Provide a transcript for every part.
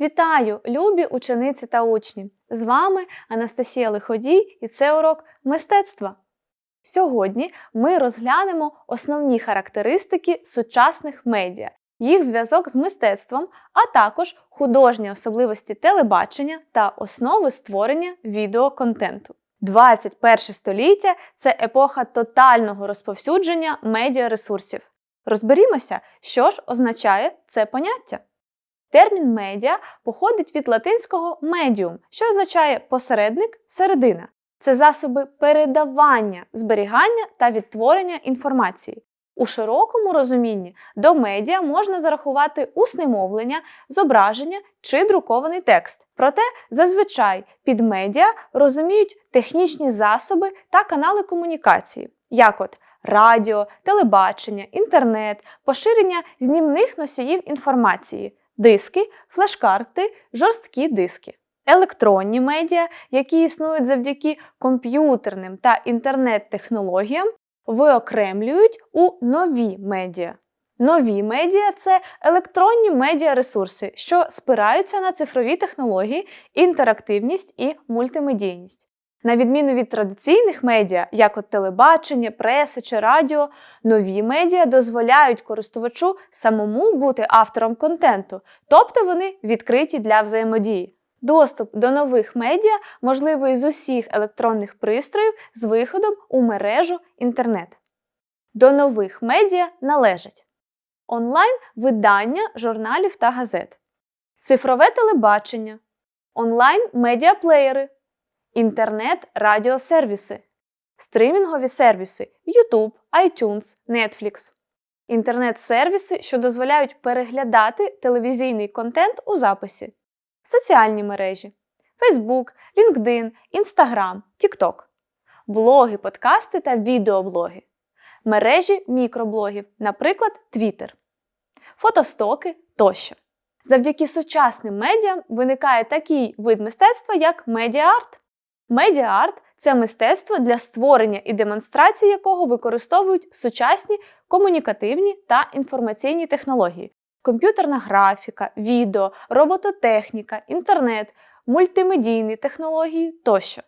Вітаю, любі учениці та учні! З вами Анастасія Лиходій і це урок мистецтва. Сьогодні ми розглянемо основні характеристики сучасних медіа, їх зв'язок з мистецтвом, а також художні особливості телебачення та основи створення відеоконтенту. 21 століття це епоха тотального розповсюдження медіаресурсів. Розберімося, що ж означає це поняття. Термін медіа походить від латинського медіум, що означає посередник, середина. Це засоби передавання, зберігання та відтворення інформації. У широкому розумінні до медіа можна зарахувати усне мовлення, зображення чи друкований текст. Проте зазвичай під медіа розуміють технічні засоби та канали комунікації, як от радіо, телебачення, інтернет, поширення знімних носіїв інформації, диски, флеш-карти, жорсткі диски. Електронні медіа, які існують завдяки комп'ютерним та інтернет-технологіям, виокремлюють у нові медіа. Нові медіа це електронні медіаресурси, що спираються на цифрові технології, інтерактивність і мультимедійність. На відміну від традиційних медіа, як от телебачення, преса чи радіо, нові медіа дозволяють користувачу самому бути автором контенту, тобто вони відкриті для взаємодії. Доступ до нових медіа можливий з усіх електронних пристроїв з виходом у мережу інтернет. До нових медіа належать онлайн видання журналів та газет, цифрове телебачення, онлайн медіаплеєри, інтернет-радіосервіси, стримінгові сервіси YouTube, iTunes, Netflix, інтернет-сервіси, що дозволяють переглядати телевізійний контент у записі, соціальні мережі Facebook, LinkedIn, Instagram, TikTok, блоги, подкасти та відеоблоги, мережі мікроблогів, наприклад, Twitter, фотостоки тощо. Завдяки сучасним медіам виникає такий вид мистецтва, як медіа-арт. Медіа-арт це мистецтво для створення і демонстрації якого використовують сучасні комунікативні та інформаційні технології, комп'ютерна графіка, відео, робототехніка, інтернет, мультимедійні технології тощо.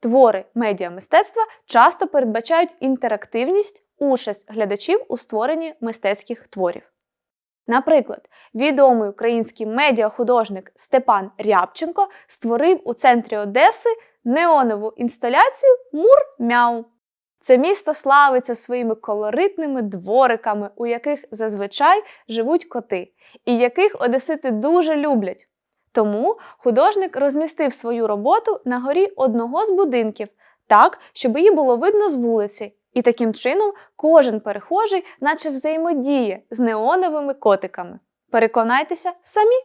Твори медіамистецтва часто передбачають інтерактивність, участь глядачів у створенні мистецьких творів. Наприклад, відомий український медіахудожник Степан Рябченко створив у центрі Одеси неонову інсталяцію Мур-Мяу. Це місто славиться своїми колоритними двориками, у яких зазвичай живуть коти, і яких одесити дуже люблять. Тому художник розмістив свою роботу на горі одного з будинків, так, щоб її було видно з вулиці, і таким чином кожен перехожий наче взаємодіє з неоновими котиками. Переконайтеся самі!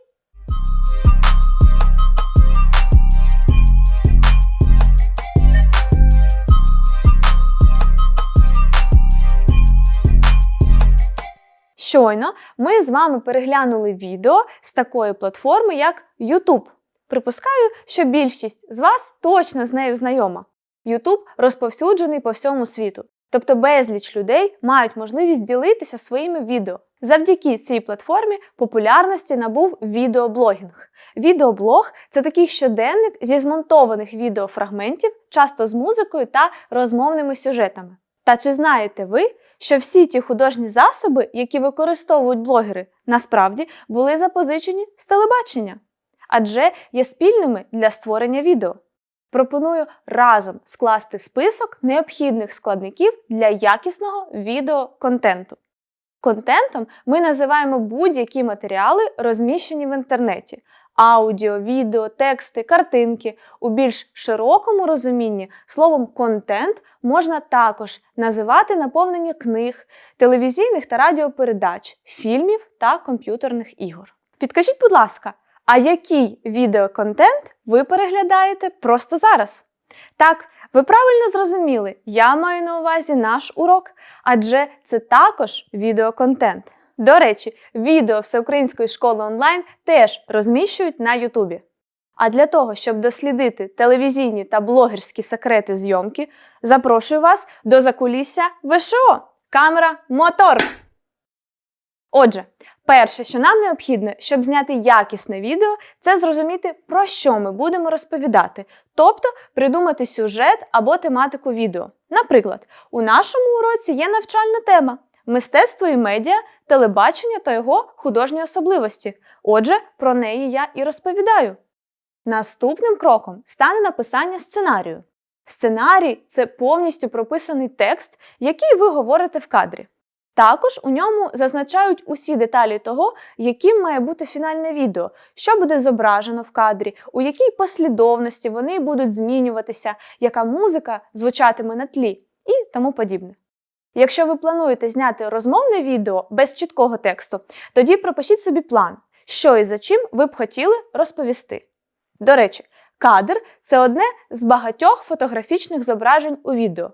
Щойно ми з вами переглянули відео з такої платформи, як YouTube. Припускаю, що більшість з вас точно з нею знайома. YouTube розповсюджений по всьому світу, тобто безліч людей мають можливість ділитися своїми відео. Завдяки цій платформі популярності набув відеоблогінг. Відеоблог це такий щоденник зі змонтованих відеофрагментів, часто з музикою та розмовними сюжетами. Та чи знаєте ви, що всі ті художні засоби, які використовують блогери, насправді були запозичені з телебачення, адже є спільними для створення відео. Пропоную разом скласти список необхідних складників для якісного відеоконтенту. Контентом ми називаємо будь-які матеріали, розміщені в інтернеті: аудіо, відео, тексти, картинки. У більш широкому розумінні словом контент можна також називати наповнення книг, телевізійних та радіопередач, фільмів та комп'ютерних ігор. Підкажіть, будь ласка, а який відеоконтент ви переглядаєте просто зараз? Так, ви правильно зрозуміли, я маю на увазі наш урок, адже це також відеоконтент. До речі, відео Всеукраїнської школи онлайн теж розміщують на Ютубі. А для того, щоб дослідити телевізійні та блогерські секрети зйомки, запрошую вас до закулісся ВШО. Камера мотор! Отже, Перше, що нам необхідно, щоб зняти якісне відео, це зрозуміти, про що ми будемо розповідати, тобто придумати сюжет або тематику відео. Наприклад, у нашому уроці є навчальна тема мистецтво і медіа, телебачення та його художні особливості. Отже, про неї я і розповідаю. Наступним кроком стане написання сценарію. Сценарій це повністю прописаний текст, який ви говорите в кадрі. Також у ньому зазначають усі деталі того, яким має бути фінальне відео, що буде зображено в кадрі, у якій послідовності вони будуть змінюватися, яка музика звучатиме на тлі і тому подібне. Якщо ви плануєте зняти розмовне відео без чіткого тексту, тоді пропишіть собі план, що і за чим ви б хотіли розповісти. До речі, кадр це одне з багатьох фотографічних зображень у відео.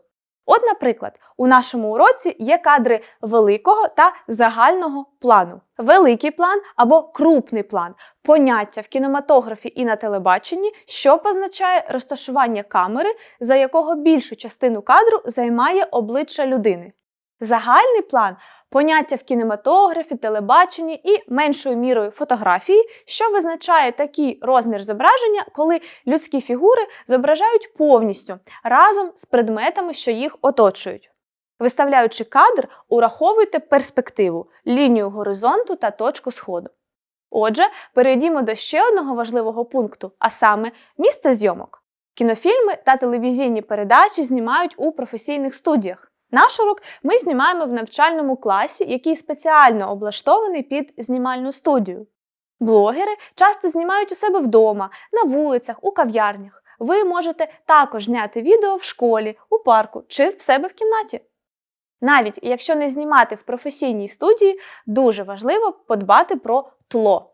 От, наприклад, у нашому уроці є кадри великого та загального плану. Великий план або крупний план поняття в кінематографі і на телебаченні, що позначає розташування камери, за якого більшу частину кадру займає обличчя людини. Загальний план поняття в кінематографі, телебаченні і меншою мірою фотографії, що визначає такий розмір зображення, коли людські фігури зображають повністю разом з предметами, що їх оточують. Виставляючи кадр, ураховуйте перспективу, лінію горизонту та точку сходу. Отже, перейдімо до ще одного важливого пункту, а саме місце зйомок. Кінофільми та телевізійні передачі знімають у професійних студіях. Наш урок ми знімаємо в навчальному класі, який спеціально облаштований під знімальну студію. Блогери часто знімають у себе вдома, на вулицях, у кав'ярнях. Ви можете також зняти відео в школі, у парку чи в себе в кімнаті. Навіть якщо не знімати в професійній студії, дуже важливо подбати про тло.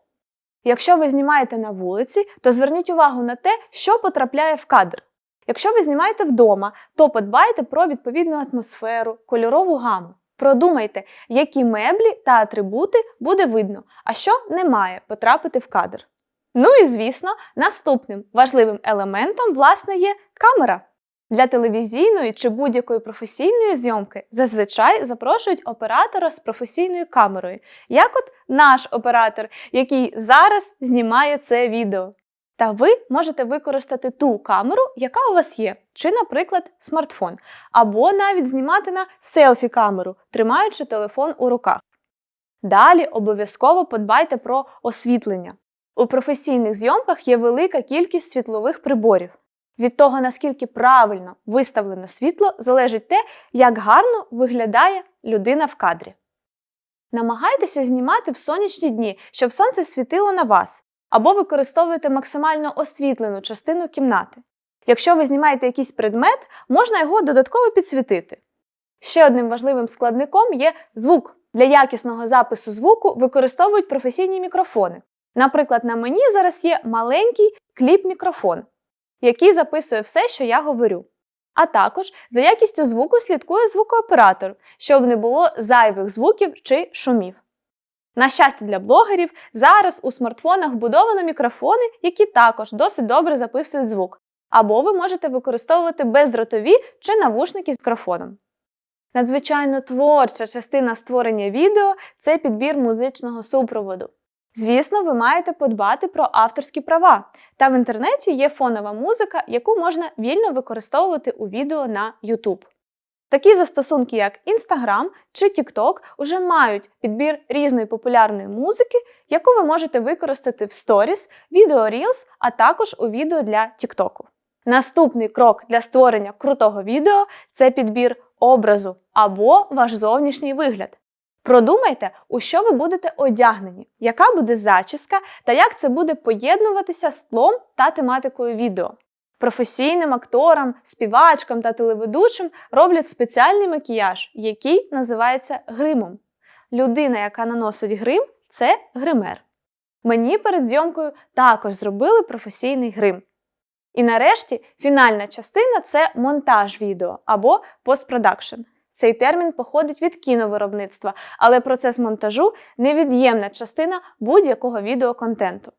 Якщо ви знімаєте на вулиці, то зверніть увагу на те, що потрапляє в кадр. Якщо ви знімаєте вдома, то подбайте про відповідну атмосферу, кольорову гаму. Продумайте, які меблі та атрибути буде видно, а що не має потрапити в кадр. Ну і звісно, наступним важливим елементом, власне, є камера. Для телевізійної чи будь-якої професійної зйомки зазвичай запрошують оператора з професійною камерою, як от наш оператор, який зараз знімає це відео. Та ви можете використати ту камеру, яка у вас є, чи, наприклад, смартфон, або навіть знімати на селфі-камеру, тримаючи телефон у руках. Далі обов'язково подбайте про освітлення. У професійних зйомках є велика кількість світлових приборів. Від того, наскільки правильно виставлено світло, залежить те, як гарно виглядає людина в кадрі. Намагайтеся знімати в сонячні дні, щоб сонце світило на вас, або використовуйте максимально освітлену частину кімнати. Якщо ви знімаєте якийсь предмет, можна його додатково підсвітити. Ще одним важливим складником є звук. Для якісного запису звуку використовують професійні мікрофони. Наприклад, на мені зараз є маленький кліп-мікрофон, який записує все, що я говорю. А також за якістю звуку слідкує звукооператор, щоб не було зайвих звуків чи шумів. На щастя для блогерів, зараз у смартфонах вбудовано мікрофони, які також досить добре записують звук, або ви можете використовувати бездротові чи навушники з мікрофоном. Надзвичайно творча частина створення відео це підбір музичного супроводу. Звісно, ви маєте подбати про авторські права, та в інтернеті є фонова музика, яку можна вільно використовувати у відео на YouTube. Такі застосунки, як Instagram чи TikTok, уже мають підбір різної популярної музики, яку ви можете використати в сторіс, відео Reels, а також у відео для TikTok. Наступний крок для створення крутого відео це підбір образу або ваш зовнішній вигляд. Продумайте, у що ви будете одягнені, яка буде зачіска та як це буде поєднуватися з тлом та тематикою відео. Професійним акторам, співачкам та телеведучим роблять спеціальний макіяж, який називається гримом. Людина, яка наносить грим, це гример. Мені перед зйомкою також зробили професійний грим. І нарешті фінальна частина це монтаж відео або постпродакшн. Цей термін походить від кіновиробництва, але процес монтажу невід'ємна частина будь-якого відеоконтенту.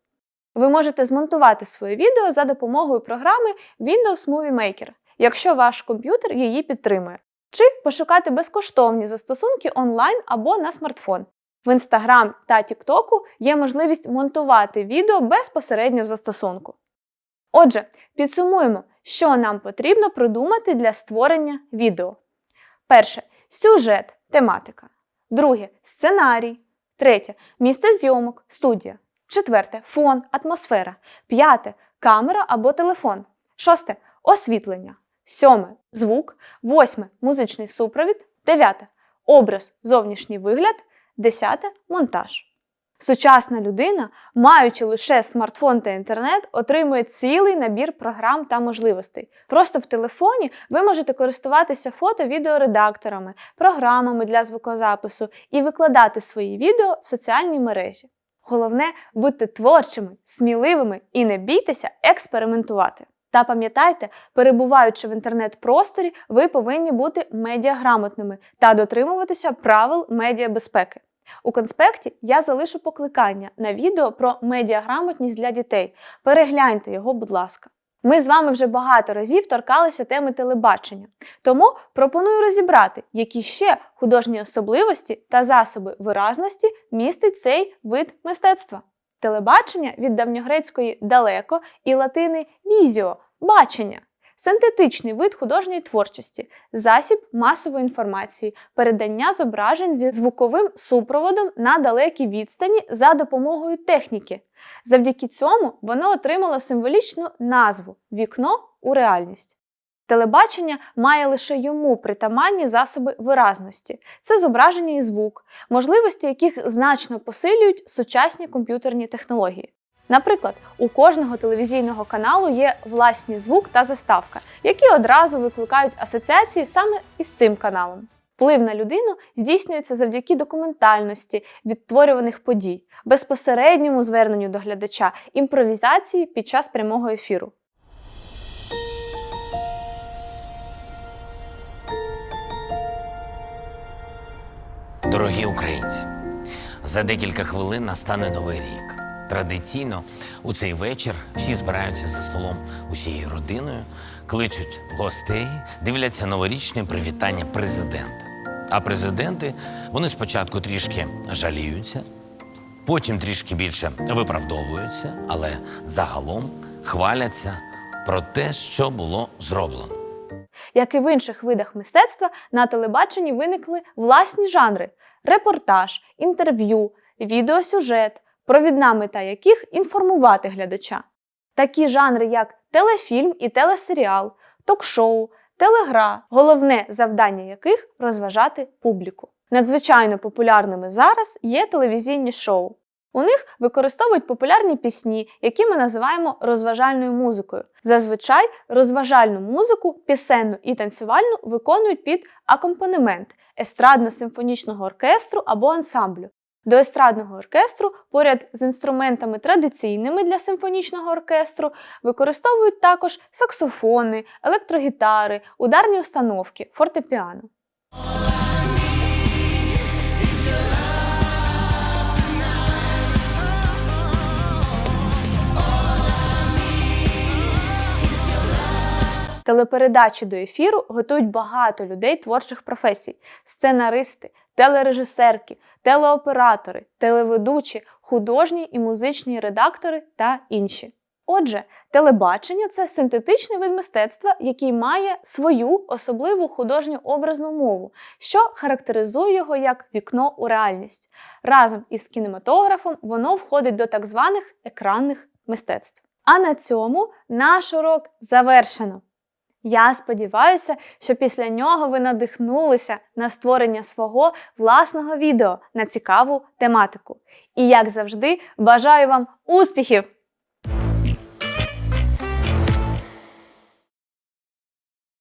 Ви можете змонтувати своє відео за допомогою програми Windows Movie Maker, якщо ваш комп'ютер її підтримує, чи пошукати безкоштовні застосунки онлайн або на смартфон. В Instagram та TikTok є можливість монтувати відео безпосередньо в застосунку. Отже, підсумуємо, що нам потрібно продумати для створення відео. Перше сюжет, тематика. Друге сценарій. Третє місце зйомок, студія. Четверте фон, атмосфера. П'яте камера або телефон. Шосте освітлення. Сьоме звук. Восьме музичний супровід. Дев'яте образ, зовнішній вигляд. Десяте монтаж. Сучасна людина, маючи лише смартфон та інтернет, отримує цілий набір програм та можливостей. Просто в телефоні ви можете користуватися фото-відеоредакторами, програмами для звукозапису і викладати свої відео в соціальні мережі. Головне будьте творчими, сміливими і не бійтеся експериментувати. Та пам'ятайте, перебуваючи в інтернет-просторі, ви повинні бути медіаграмотними та дотримуватися правил медіабезпеки. У конспекті я залишу покликання на відео про медіаграмотність для дітей. Перегляньте його, будь ласка. Ми з вами вже багато разів торкалися теми телебачення, тому пропоную розібрати, які ще художні особливості та засоби виразності містить цей вид мистецтва. Телебачення від давньогрецької далеко і латини візіо бачення. Синтетичний вид художньої творчості, засіб масової інформації, передання зображень зі звуковим супроводом на далекій відстані за допомогою техніки. Завдяки цьому воно отримало символічну назву вікно у реальність. Телебачення має лише йому притаманні засоби виразності. Це зображення і звук, можливості яких значно посилюють сучасні комп'ютерні технології. Наприклад, у кожного телевізійного каналу є власні звук та заставка, які одразу викликають асоціації саме із цим каналом. Вплив на людину здійснюється завдяки документальності відтворюваних подій, безпосередньому зверненню до глядача, імпровізації під час прямого ефіру. Дорогі українці, за декілька хвилин настане новий рік. Традиційно у цей вечір всі збираються за столом усією родиною, кличуть гостей, дивляться новорічне привітання президента. А президенти вони спочатку трішки жаліються, потім трішки більше виправдовуються, але загалом хваляться про те, що було зроблено. Як і в інших видах мистецтва, на телебаченні виникли власні жанри: репортаж, інтерв'ю, відеосюжет, провідна мета яких інформувати глядача. Такі жанри, як телефільм і телесеріал, ток-шоу, телегра, головне завдання яких розважати публіку. Надзвичайно популярними зараз є телевізійні шоу. У них використовують популярні пісні, які ми називаємо розважальною музикою. Зазвичай розважальну музику, пісенну і танцювальну виконують під акомпанемент естрадно-симфонічного оркестру або ансамблю. До естрадного оркестру поряд з інструментами традиційними для симфонічного оркестру використовують також саксофони, електрогітари, ударні установки, фортепіано. Телепередачі до ефіру готують багато людей творчих професій: сценаристи, телережисерки, телеоператори, телеведучі, художні і музичні редактори та інші. Отже, телебачення це синтетичний вид мистецтва, який має свою особливу художню образну мову, що характеризує його як вікно у реальність. Разом із кінематографом воно входить до так званих екранних мистецтв. А на цьому наш урок завершено. Я сподіваюся, що після нього ви надихнулися на створення свого власного відео на цікаву тематику. І як завжди, бажаю вам успіхів!